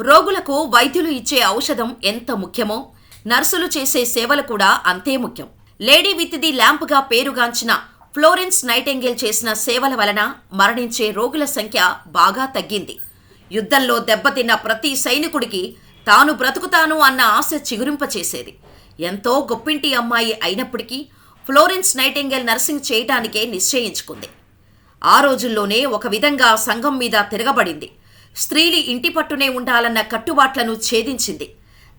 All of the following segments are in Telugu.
రోగులకు వైద్యులు ఇచ్చే ఔషధం ఎంత ముఖ్యమో నర్సులు చేసే సేవలు కూడా అంతే ముఖ్యం. లేడీ విత్ ది ల్యాంప్గా పేరుగాంచిన ఫ్లోరెన్స్ నైటెంగేల్ చేసిన సేవల వలన మరణించే రోగుల సంఖ్య బాగా తగ్గింది. యుద్ధంలో దెబ్బతిన్న ప్రతి సైనికుడికి తాను బ్రతుకుతాను అన్న ఆశ చిగురింపచేసేది. ఎంతో గొప్పింటి అమ్మాయి అయినప్పటికీ ఫ్లోరెన్స్ నైటెంగేల్ నర్సింగ్ చేయటానికే నిశ్చయించుకుంది. ఆ రోజుల్లోనే ఒక విధంగా సంఘం మీద తిరగబడింది. స్త్రీలు ఇంటి పట్టునే ఉండాలన్న కట్టుబాట్లను ఛేదించింది.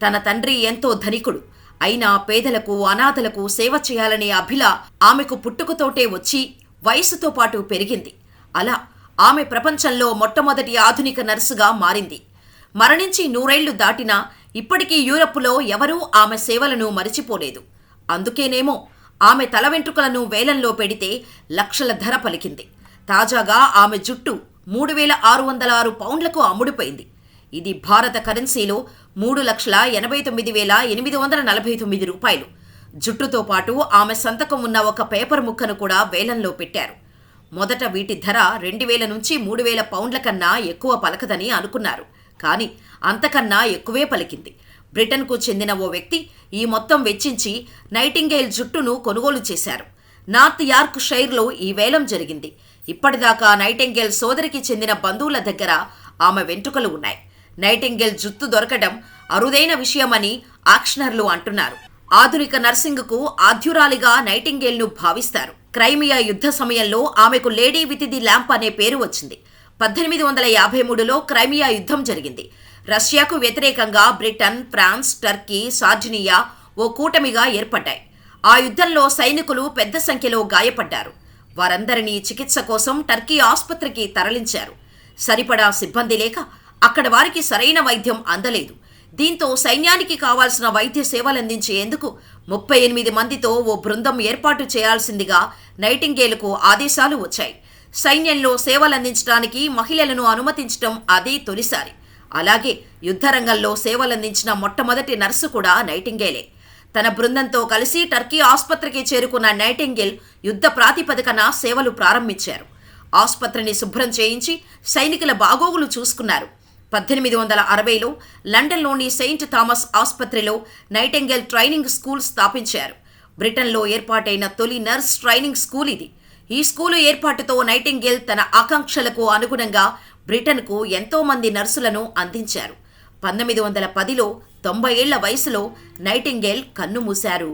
తన తండ్రి ఎంతో ధనికుడు. అయినా పేదలకు అనాథలకు సేవ చేయాలనే అభిల ఆమెకు పుట్టుకతోటే వచ్చి వయసుతో పాటు పెరిగింది. అలా ఆమె ప్రపంచంలో మొట్టమొదటి ఆధునిక నర్సుగా మారింది. మరణించి నూరేళ్ళు దాటినా ఇప్పటికీ యూరప్లో ఎవరూ ఆమె సేవలను మరిచిపోలేదు. అందుకేనేమో ఆమె తల వెంట్రుకలను వేలంలో పెడితే లక్షల ధర పలికింది. తాజాగా ఆమె జుట్టు మూడు వేల ఆరు వందల ఆరు పౌండ్లకు అమ్ముడుపోయింది. ఇది భారత కరెన్సీలో మూడు లక్షల ఎనభై తొమ్మిది వేల ఎనిమిది వందల నలభై తొమ్మిది రూపాయలు. జుట్టుతో పాటు ఆమె సంతకం ఉన్న ఒక పేపర్ ముక్కను కూడా వేలంలో పెట్టారు. మొదట వీటి ధర రెండు వేల నుంచి మూడు వేల పౌండ్ల కన్నా ఎక్కువ పలకదని అనుకున్నారు. కానీ అంతకన్నా ఎక్కువే పలికింది. బ్రిటన్కు చెందిన ఓ వ్యక్తి ఈ మొత్తం వెచ్చించి నైటింగేల్ జుట్టును కొనుగోలు చేశారు. నార్త్ యార్క్ షైర్లో ఈ వేలం జరిగింది. ఇప్పటిదాకా నైటింగేల్ సోదరికి చెందిన బంధువుల దగ్గర ఆమె వెంట్రుకలు ఉన్నాయి. నైటింగేల్ జుత్తు దొరకడం అరుదైన విషయమని ఆక్షనర్లు అంటున్నారు. ఆధునిక నర్సింగ్కు ఆద్యురాలిగా నైటింగేల్ను భావిస్తారు. క్రైమియా యుద్ధ సమయంలో ఆమెకు లేడీ విత్ ది ల్యాంప్ అనే పేరు వచ్చింది. పద్దెనిమిది వందల యాభై మూడులో క్రైమియా యుద్ధం జరిగింది. రష్యాకు వ్యతిరేకంగా బ్రిటన్ ఫ్రాన్స్ టర్కీ సార్జినియా ఓ కూటమిగా ఏర్పడ్డాయి. ఆ యుద్ధంలో సైనికులు పెద్ద సంఖ్యలో గాయపడ్డారు. వారందరినీ చికిత్స కోసం టర్కీ ఆసుపత్రికి తరలించారు. సరిపడా సిబ్బంది లేక అక్కడ వారికి సరైన వైద్యం అందలేదు. దీంతో సైన్యానికి కావాల్సిన వైద్య సేవలందించేందుకు ముప్పై ఎనిమిది మందితో ఓ బృందం ఏర్పాటు చేయాల్సిందిగా నైటింగేలుకు ఆదేశాలు వచ్చాయి. సైన్యంలో సేవలందించడానికి మహిళలను అనుమతించడం అదే తొలిసారి. అలాగే యుద్ధరంగంలో సేవలందించిన మొట్టమొదటి నర్సు కూడా నైటింగేలే. తన బృందంతో కలిసి టర్కీ ఆసుపత్రికి చేరుకున్న నైటింగిల్ యుద్ధ ప్రాతిపదికన సేవలు ప్రారంభించారు. ఆసుపత్రిని శుభ్రం చేయించి సైనికుల బాగోగులు చూసుకున్నారు. పద్దెనిమిది వందల అరవైలో లండన్లోని సెయింట్ థామస్ ఆసుపత్రిలో నైటింగెల్ ట్రైనింగ్ స్కూల్ స్థాపించారు. బ్రిటన్లో ఏర్పాటైన తొలి నర్స్ ట్రైనింగ్ స్కూల్ ఇది. ఈ స్కూలు ఏర్పాటుతో నైటింగేల్ తన ఆకాంక్షలకు అనుగుణంగా బ్రిటన్కు ఎంతోమంది నర్సులను అందించారు. పంతొమ్మిది వందల పదిలో తొంభై ఏళ్ళ వయసులో నైటింగేల్ కన్నుమూశారు